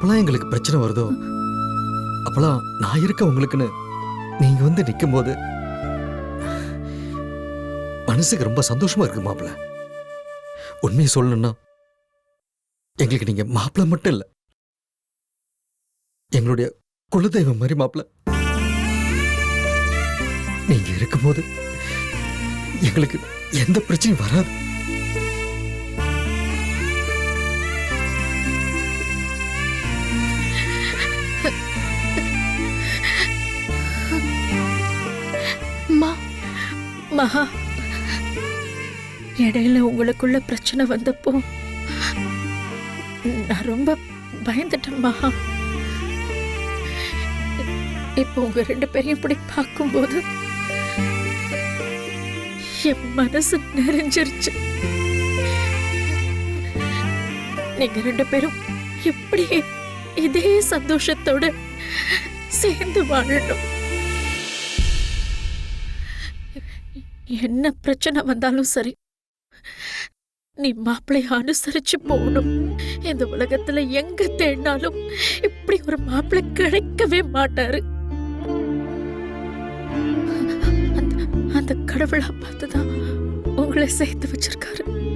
எப்பெல்லாம் எங்களுக்கு பிரச்சனை வருதோ? அப்பெல்லாம் நான் இருக்க உங்களுக்குன்னு நீங்க வந்து நிற்கும் போது மனசுக்கு ரொம்ப சந்தோஷமா இருக்கு மாப்பிள்ள உண்மையை சொல்லணும்னா எங்களுக்கு நீங்க மாப்பிள்ள மட்டும் இல்ல எங்களுடைய குலதெய்வம் மாதிரி மாப்பிள்ள நீங்க இருக்கும்போது எங்களுக்கு எந்த பிரச்சனையும் வராது. மகா இடையில உங்களுக்குள்ள பிரச்சனை வந்தப்போ நான் ரொம்ப பயந்துட்டேன் மகா. இப்போ உங்க ரெண்டு பேரையும் இப்படி பார்க்கும்போது என் மனசு நிறைஞ்சிருச்சு. நீங்க ரெண்டு பேரும் எப்படி இதே சந்தோஷத்தோட சேர்ந்து வாழணும். என்ன பிரச்சனை வந்தாலும் சரி. நீ மாப்பிளைய அனுசரிச்சு போகணும். இந்த உலகத்துல எங்க தேடினாலும் இப்படி ஒரு மாப்பிள்ளை கிடைக்கவே மாட்டாரு. அந்த- அந்த கடவுளா பார்த்துதான் உங்களை சேர்த்து வச்சிருக்காரு.